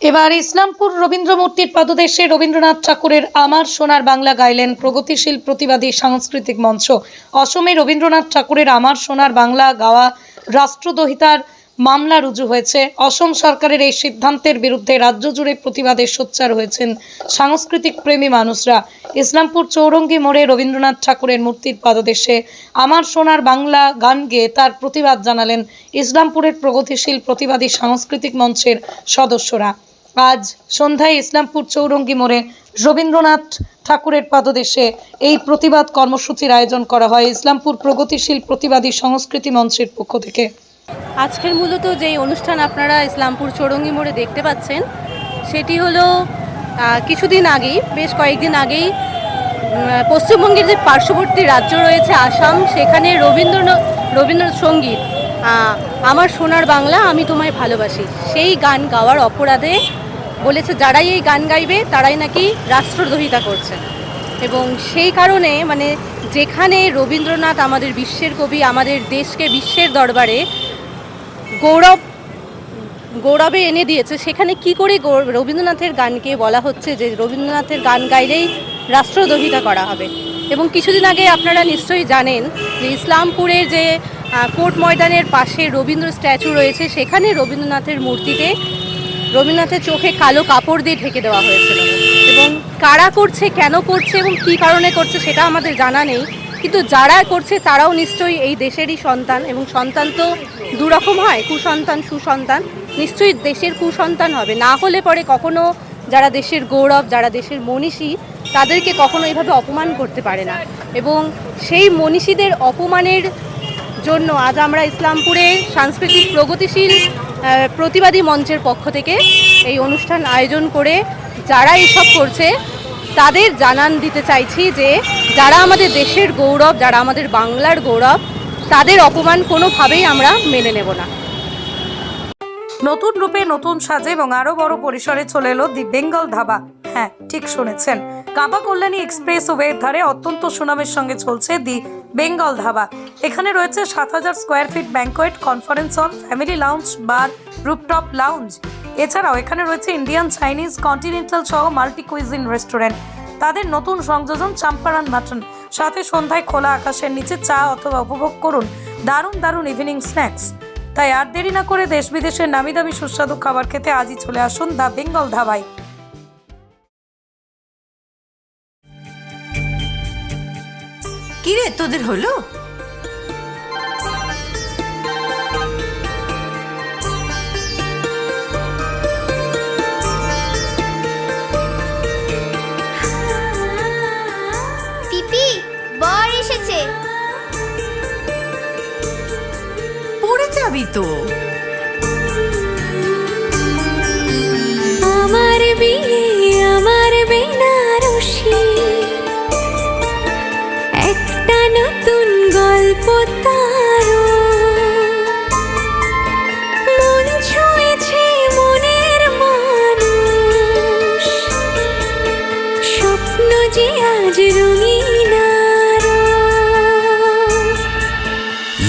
এবার ইসলামপুর রবীন্দ্র মূর্তির পাদদেশে রবীন্দ্রনাথ ঠাকুরের আমার সোনার বাংলা গাইলেন প্রগতিশীল প্রতিবাদী সাংস্কৃতিক মঞ্চ। অসমে রবীন্দ্রনাথ ঠাকুরের আমার সোনার বাংলা গাওয়া রাষ্ট্রদ্রোহিতার মামলা রুজু হয়েছে। অসম সরকারের এই সিদ্ধান্তের বিরুদ্ধে রাজ্য জুড়ে প্রতিবাদে সোচ্চার হয়েছেন সাংস্কৃতিক প্রেমী মানুষরা। ইসলামপুর চৌরঙ্গি মোড়ে রবীন্দ্রনাথ ঠাকুরের মূর্তির পাদদেশে আমার সোনার বাংলা গান গেয়ে তার প্রতিবাদ জানালেন ইসলামপুরের প্রগতিশীল প্রতিবাদী সাংস্কৃতিক মঞ্চের সদস্যরা। আজ সন্ধ্যায় ইসলামপুর চৌরঙ্গি মোড়ে রবীন্দ্রনাথ ঠাকুরের পাদদেশে এই প্রতিবাদ কর্মসূচির আয়োজন করা হয় ইসলামপুর প্রগতিশীল প্রতিবাদী সংস্কৃতি মঞ্চের পক্ষ থেকে। আজকের মূলত যেই অনুষ্ঠান আপনারা ইসলামপুর চৌরঙ্গি মোড়ে দেখতে পাচ্ছেন, সেটি হলো কিছুদিন আগেই, বেশ কয়েকদিন আগেই পশ্চিমবঙ্গের যে পার্শ্ববর্তী রাজ্য রয়েছে আসাম, সেখানে রবীন্দ্রনাথ রবীন্দ্র সংগীত আমার সোনার বাংলা, আমি তোমায় ভালোবাসি। সেই গান গাওয়ার অপরাধে বলেছে, যারাই এই গান গাইবে, তারাই নাকি রাষ্ট্রদ্রোহিতা করছে। এবং সেই কারণে মানে যেখানে রবীন্দ্রনাথ আমাদের বিশ্বের কবি, আমাদের দেশকে বিশ্বের দরবারে গৌরব, গৌরবে এনে দিয়েছে। সেখানে কি করে রবীন্দ্রনাথের গানকে বলা হচ্ছে যে রবীন্দ্রনাথের গান গাইলেই রাষ্ট্রদ্রোহিতা করা হবে? এবং কিছুদিন আগে আপনারা নিশ্চয়ই জানেন যে ইসলামপুরের যে কোর্ট ময়দানের পাশে রবীন্দ্র স্ট্যাচু রয়েছে, সেখানে রবীন্দ্রনাথের মূর্তিতে রবীন্দ্রনাথের চোখে কালো কাপড় দিয়ে ঢেকে দেওয়া হয়েছিল। এবং কারা করছে, কেন করছে, এবং কী কারণে করছে, সেটা আমাদের জানা নেই। কিন্তু যারা করছে তারাও নিশ্চয়ই এই দেশেরই সন্তান এবং সন্তান তো দুরকম হয়, কুসন্তান, সুসন্তান। নিশ্চয়ই দেশের কুসন্তান হবে। না হলে পরে কখনো যারা দেশের গৌরব, যারা দেশের মনীষী, তাদেরকে কখনো এইভাবে অপমান করতে পারে না। এবং সেই মনীষীদের অপমানের জন্য আজ আমরা ইসলামপুরে সাংস্কৃতিক প্রগতিশীল প্রতিবাদী মঞ্চের পক্ষ থেকে এই অনুষ্ঠান আয়োজন করে যারা এসব করছে, তাদের জানান দিতে চাইছি যে যারা আমাদের দেশের গৌরব, যারা আমাদের বাংলার গৌরব, তাদের অপমান কোনোভাবেই আমরা মেনে নেব না। নতুন রূপে নতুন সাজে এবং আরও বড় পরিসরে চলে এলো দি বেঙ্গল ধাবা। হ্যাঁ ঠিক শুনেছেন। কাঁপা কল্যাণী এক্সপ্রেস ওয়ের ধারে অত্যন্ত সুনামের সঙ্গে চলছে দি বেঙ্গল ধাবা। এখানে রয়েছে সাত হাজার square feet banquet, conference hall, family lounge, bar, rooftop lounge. এছাড়াও এখানে রয়েছে ইন্ডিয়ান চাইনিজ কন্টিনেন্টাল সহ মাল্টি কুইজিন রেস্টুরেন্ট। তাদের নতুন সংযোজন চাম্পারান মাটন। সাথে সন্ধ্যায় খোলা আকাশের নিচে চা অথবা উপভোগ করুন দারুণ দারুণ ইভিনিং স্ন্যাক্স তাই আর দেরি না করে দেশ বিদেশের নামি দামি সুস্বাদু খাবার খেতে আজই চলে আসুন দ্য বেঙ্গল ধাবায়। কিরে, তোদের হলো? তো আমার বিয়ে, আমার বেনারসি। একটা নতুন গল্প তারও মন ছুঁয়েছে মনের মানুষ। স্বপ্ন যে আজ রঙিন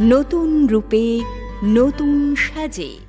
নতুন রূপে নতুন সাজে।